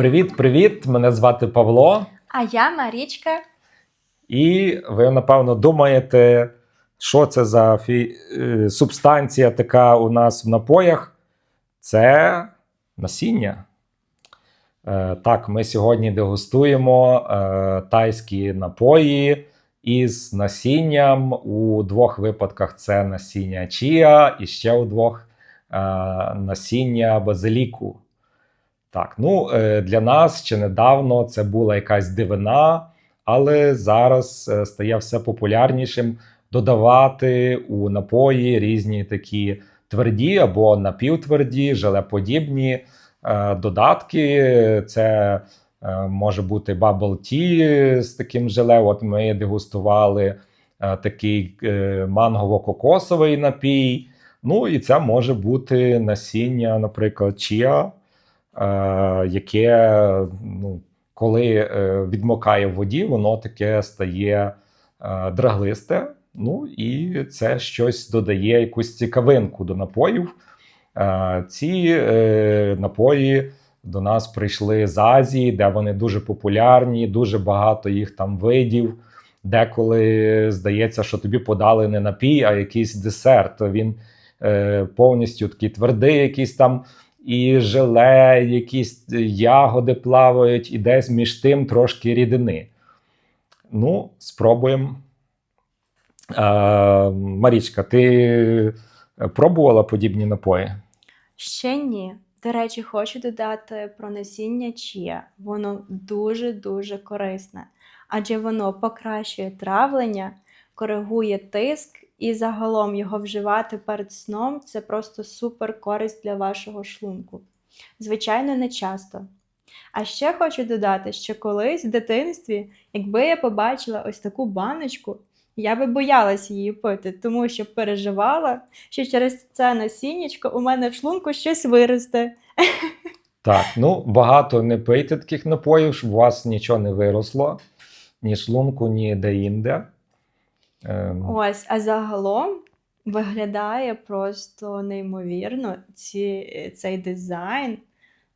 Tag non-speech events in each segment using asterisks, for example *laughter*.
Привіт-привіт! Мене звати Павло. А я Марічка. І ви, напевно, думаєте, що це за фі... е, субстанція така у нас в напоях? Це насіння. Е, Так, ми сьогодні дегустуємо е, тайські напої із насінням. У двох випадках це насіння чія, і ще у двох е, насіння базиліку. Так, ну е, для нас ще недавно це була якась дивина, але зараз е, стає все популярнішим додавати у напої різні такі тверді або напівтверді, желеподібні е, додатки. Це може бути bubble tea з таким желе. От ми дегустували такий мангово-кокосовий напій. Ну і це може бути насіння, наприклад, чія, е, яке, ну, коли е, відмокає в воді, воно таке стає е, драглисте. Ну і це щось додає якусь цікавинку до напоїв. Е, ці е, напої до нас прийшли з Азії, де вони дуже популярні, дуже багато їх там видів. Деколи здається, що тобі подали не напій, а якийсь десерт. Він е, повністю такий твердий, якийсь там і желе, якісь ягоди плавають, і десь між тим трошки рідини. Ну, спробуємо. Е, Марічка, ти пробувала подібні напої? Ще ні. До речі, хочу додати про насіння чія. Воно дуже-дуже корисне, адже воно покращує травлення, коригує тиск і загалом його вживати перед сном це просто супер користь для вашого шлунку. Звичайно, не часто. А ще хочу додати, що колись в дитинстві, якби я побачила ось таку баночку, я би боялась її пити, тому що переживала, що через це насіннячко у мене в шлунку щось виросте. Так, ну багато не пийте таких напоїв, щоб у вас нічого не виросло, ні шлунку, ні де-інде. Ем, Ось, а загалом виглядає просто неймовірно. Ці, цей дизайн.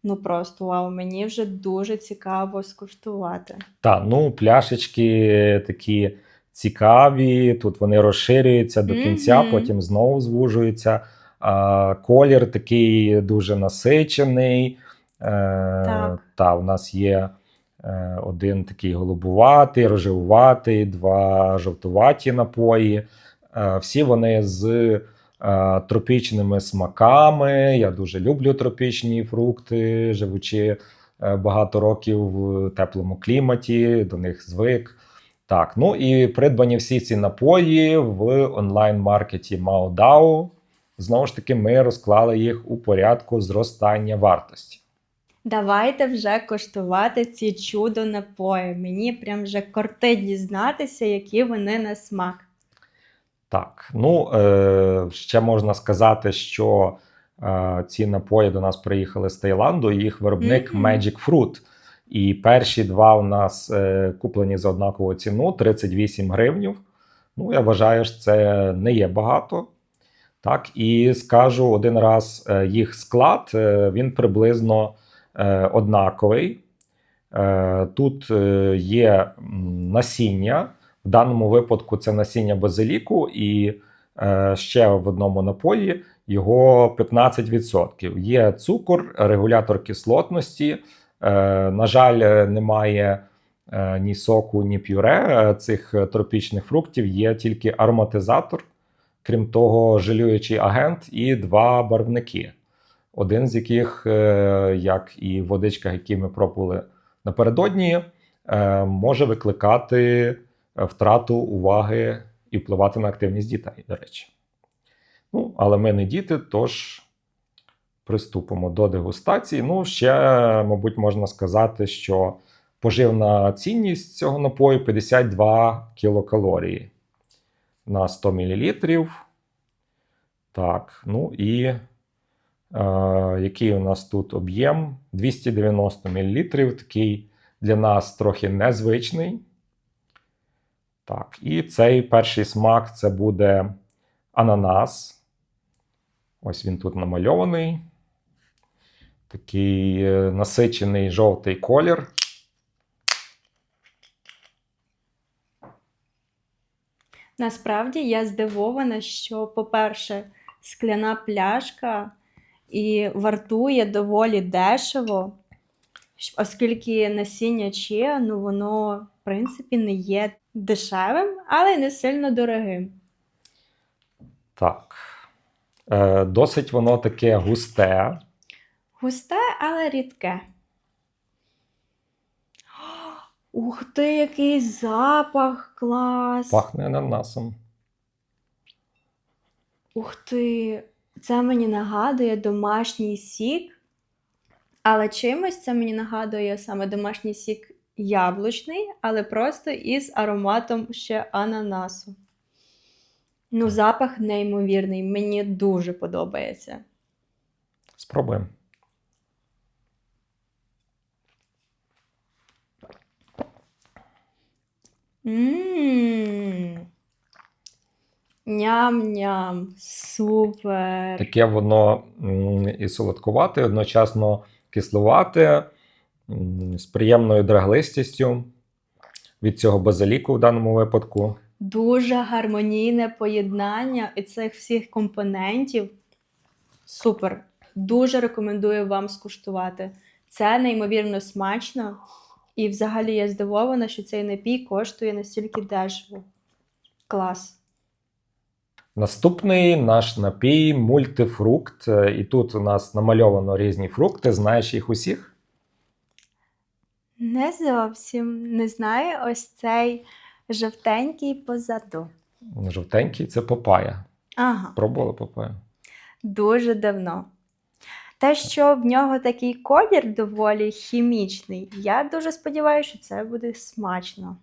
Ну просто вау, мені вже дуже цікаво скуштувати. Та, ну, пляшечки такі цікаві, тут вони розширюються до кінця, Мгм. потім знову звужуються. А, колір такий дуже насичений. Е, Так. Та, у нас є е, один такий голубуватий, рожевуватий, два жовтуваті напої. Е, всі вони з е, тропічними смаками. Я дуже люблю тропічні фрукти, живучи е, багато років в теплому кліматі, до них звик. Так, ну і придбані всі ці напої в онлайн-маркеті Маодау. Знову ж таки, ми розклали їх у порядку зростання вартості. Давайте вже коштувати ці чудо напої. Мені прям вже кортить дізнатися, які вони на смак. Так, ну е, ще можна сказати, що е, ці напої до нас приїхали з Таїланду, їх виробник Мгм. Magic Fruit. І перші два у нас е, куплені за однакову ціну 38 гривнів. Ну, я вважаю, що це не є багато. Так, і скажу один раз е, їх склад, е, він приблизно однаковий. Е, Тут е, є насіння. В даному випадку це насіння базиліку, і е, ще в одному напої його 15%. Є цукор, регулятор кислотності. Е, на жаль, е, немає е, ні соку, ні пюре е, цих е, тропічних фруктів, є тільки ароматизатор, крім того, жалюючий агент і два барвники. Один з яких, е, як і в водичках, які ми пробували напередодні, е, може викликати е, втрату уваги і впливати на активність дітей, до речі. Ну, але ми не діти, тож приступимо до дегустації. Ну, ще, мабуть, можна сказати, що поживна цінність цього напою 52 кілокалорії на 100 мл. Так, ну і який у нас тут об'єм? 290 мл. Такий для нас трохи незвичний. Так, і цей перший смак це буде ананас. Ось він тут намальований. Такий е, насичений жовтий колір. Насправді я здивована, що, по-перше, скляна пляшка і вартує доволі дешево, оскільки насіння чия, ну воно, в принципі, не є дешевим, але й не сильно дорогим. Так. Е, досить воно таке густе. Густе, але рідке. *gasps* Ух ти, який запах! Клас! Пахне ананасом. Ух ти, це мені нагадує домашній сік, але чимось це мені нагадує саме домашній сік яблучний, але просто із ароматом ще ананасу. Ну, запах неймовірний, мені дуже подобається. Спробуємо. Мм. Ням-ням, супер. Таке воно і солодкувате, одночасно кисловате, з приємною драглистістю від цього базиліку в даному випадку. Дуже гармонійне поєднання і цих всіх компонентів. Супер. Дуже рекомендую вам скуштувати. Це неймовірно смачно. І взагалі я здивована, що цей напій коштує настільки дешево. Клас. Наступний наш напій мультифрукт. Е, І тут у нас намальовано різні фрукти. Знаєш їх усіх? Не зовсім не знаю ось цей жовтенький позаду. Жовтенький це папая. Ага. Пробували папаю? Дуже давно. Те, що в нього такий колір доволі хімічний, я дуже сподіваюся, що це буде смачно.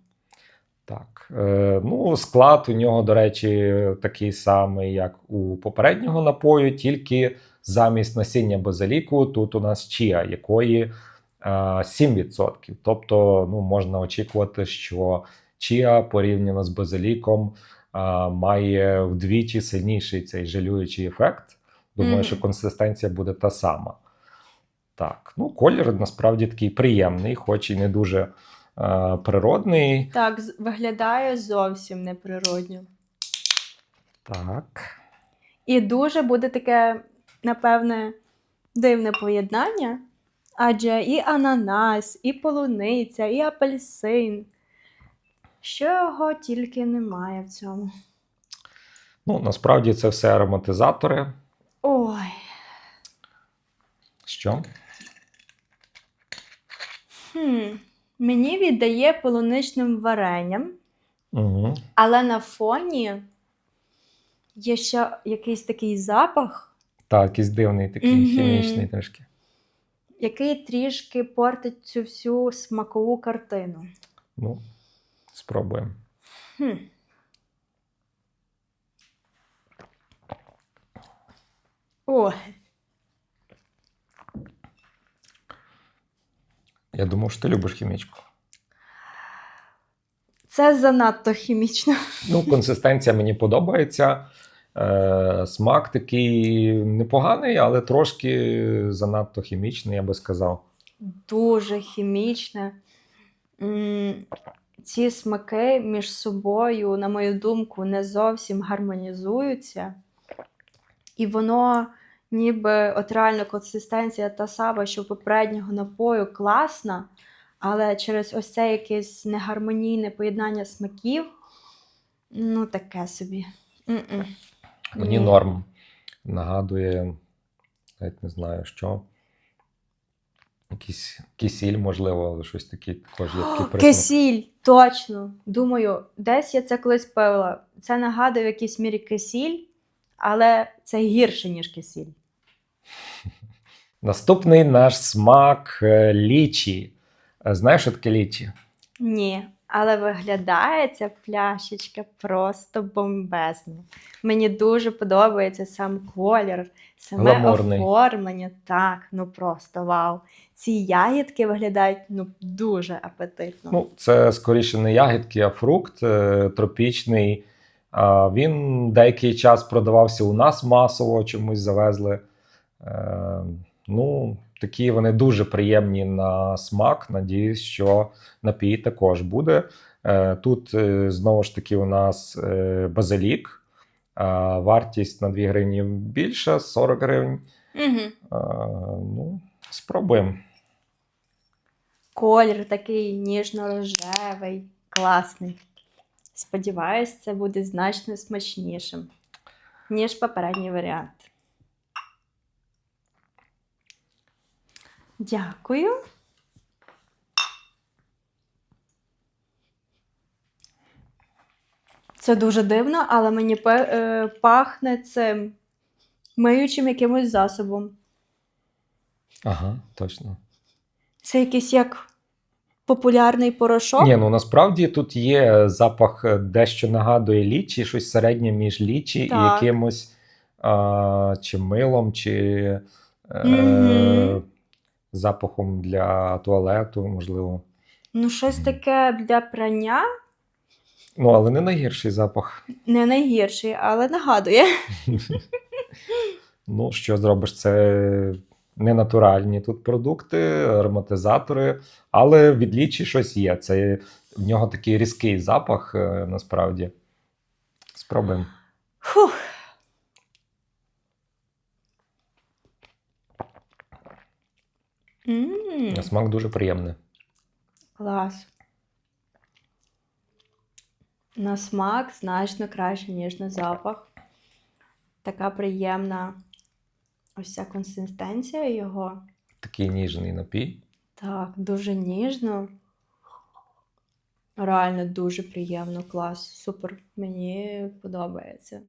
Так. Е, ну, склад у нього, до речі, такий самий, як у попереднього напою, тільки замість насіння базиліку тут у нас чія, якої е, 7%. Тобто, ну, можна очікувати, що чія порівняно з базиліком е, має вдвічі сильніший цей жалюючий ефект. Думаю, Мгм. що консистенція буде та сама. Так, ну, колір насправді такий приємний, хоч і не дуже е, природний. Так, виглядає зовсім неприродньо. Так. І дуже буде таке, напевне, дивне поєднання. Адже і ананас, і полуниця, і апельсин. Чого тільки немає в цьому. Ну, насправді це все ароматизатори. Ой, Що? хм. Мені віддає полуничним варенням, Угу. але на фоні є ще якийсь такий запах, Так, якийсь дивний такий Мгм. хімічний трішки. який трішки портить цю всю смакову картину. Ну, спробуємо. Хм. Ой, Я думав, що ти любиш хімічку. це занадто хімічно. Ну, консистенція мені подобається. Е, смак такий непоганий, але трошки занадто хімічний, я би сказав. Дуже хімічне. М, Ці смаки між собою, на мою думку, не зовсім гармонізуються. І воно, ніби от реально консистенція та сама, що попереднього напою класна, але через ось це якесь негармонійне поєднання смаків, ну таке собі. М-м. Мені Ні. норм. Нагадує, навіть не знаю що. Якийсь кисіль, можливо, щось таке також є. *gasps* Кисіль, точно. Думаю, десь я це колись пила. Це нагадує в якійсь мірі кисіль, але це гірше, ніж кисіль. *laughs* Наступний наш смак е, лічі. Е, Знаєш, що таке лічі? Ні, але виглядає ця пляшечка просто бомбезно. Мені дуже подобається сам колір, саме Гламурний. оформлення. Так, ну просто вау. Ці ягідки виглядають ну дуже апетитно. Ну, це скоріше не ягідки, а фрукт е, тропічний. Він деякий час продавався у нас масово, чомусь завезли. Е, Ну, такі вони дуже приємні на смак. Надіюсь, що напій також буде. Е, Тут е, знову ж таки у нас е, базилік. Вартість на 2 гривні більша, 40 гривень. Угу. Ну, спробуємо. Колір такий ніжно-рожевий, класний. Сподіваюсь, це буде значно смачнішим, ніж попередній варіант. Дякую. Це дуже дивно, але мені е, пахне цим миючим якимось засобом. Ага, точно. Це якийсь як популярний порошок. Ні, ну насправді тут є запах е, дещо нагадує лічі, щось середнє між лічі і якимось а, чи милом, чи е, Мгм. Запахом для туалету, можливо. Ну, щось таке для прання Ну, але не найгірший запах. не найгірший, але нагадує. *laughs* Ну, що зробиш, це не натуральні тут продукти, ароматизатори, але від лічі щось є. Це в нього такий різкий запах, е, насправді. Спробуємо. Фух. М, На смак дуже приємний. Клас. На смак значно краще, ніж на запах. Така приємна ось ця консистенція його. Такий ніжний напій. Так, дуже ніжно. Реально дуже приємно, клас. Супер. Мені подобається.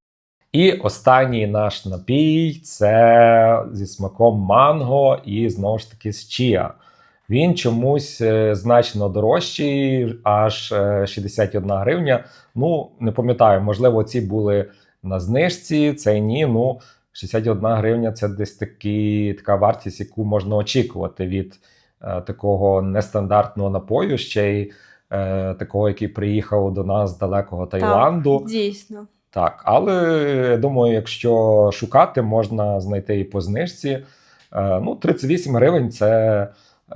І останній наш напій це зі смаком манго і знову ж таки з чія. Він чомусь е, значно дорожчий, аж е, 61 гривня. Ну, не пам'ятаю, можливо, ці були на знижці, це ні. Ну, 61 гривня це десь такі, така вартість, яку можна очікувати від е, такого нестандартного напою, ще й е, такого, який приїхав до нас з далекого Таїланду. Так, дійсно. Так, але я думаю, якщо шукати, можна знайти і по знижці. Е, Ну, 38 гривень це е,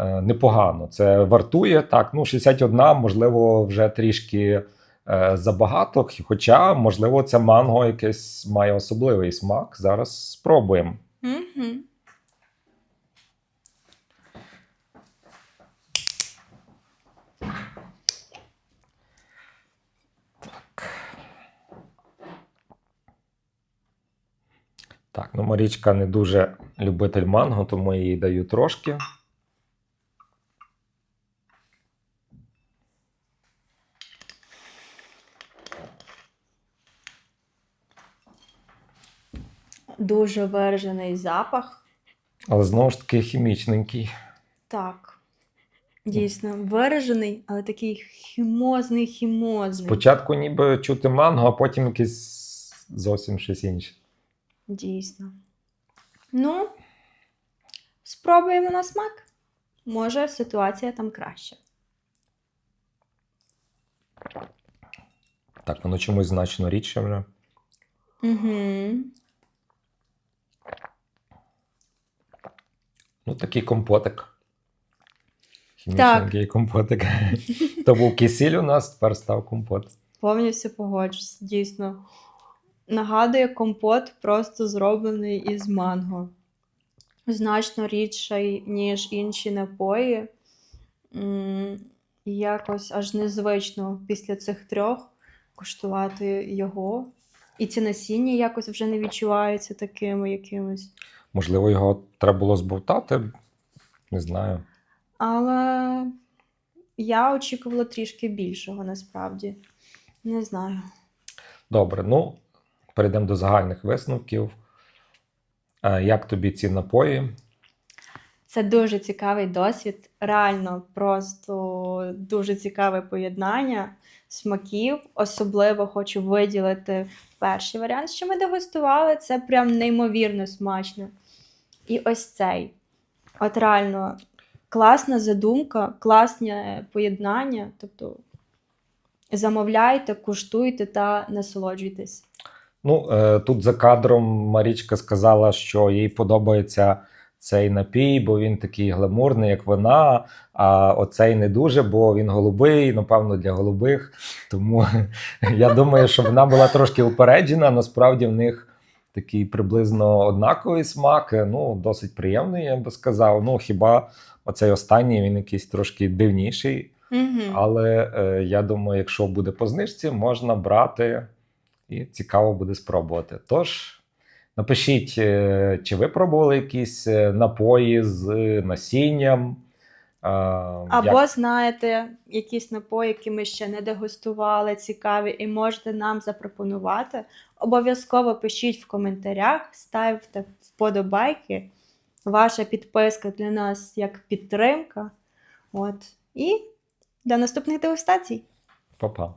непогано. Це вартує так. Ну, 61, можливо, вже трішки е, забагато. Хоча, можливо, це манго якесь має особливий смак. Зараз спробуємо. Угу. Так, ну Марічка не дуже любитель манго, тому я їй даю трошки. Дуже виражений запах. Але знову ж таки хімічненький. Так. Дійсно, виражений, але такий хімозний, хімозний. Спочатку ніби чути манго, а потім якесь зовсім щось інше. Дійсно. Ну, спробуємо на смак. Може, ситуація там краща. Так, воно чомусь значно рідше вже. Угу. Ну, такий компотик. Так. Хімічненький компотик. *laughs* То був кисіль у нас, тепер став компот. Повністю погоджуюсь, дійсно. Нагадує компот, просто зроблений із манго. Значно рідший, ніж інші напої. І Якось аж незвично після цих трьох куштувати його. І ці насіння якось вже не відчуваються такими якимись. Можливо, його треба було збовтати. Не знаю. Але я очікувала трішки більшого насправді. Не знаю. Добре, ну перейдемо до загальних висновків. Як тобі ці напої? Це дуже цікавий досвід. Реально, просто дуже цікаве поєднання смаків. Особливо хочу виділити перший варіант, що ми дегустували. Це прям неймовірно смачно. І ось цей. От реально класна задумка, класне поєднання. Тобто замовляйте, куштуйте та насолоджуйтесь. Ну, е, тут за кадром Марічка сказала, що їй подобається цей напій, бо він такий гламурний, як вона. А оцей не дуже, бо він голубий, напевно, для голубих. Тому *laughs* я думаю, що вона була трошки упереджена. Насправді в них такий приблизно однаковий смак. Ну, досить приємний, я би сказав. Ну, хіба оцей останній він якийсь трошки дивніший. Угу. Але е, я думаю, якщо буде по знижці, можна брати і цікаво буде спробувати. Тож напишіть, е, чи ви пробували якісь е, напої з насінням. е, Або як- знаєте якісь напої, які ми ще не дегустували, цікаві, і можете нам запропонувати. Обов'язково пишіть в коментарях, ставте вподобайки. Ваша підписка для нас як підтримка. От. І до наступних дегустацій! Па-па.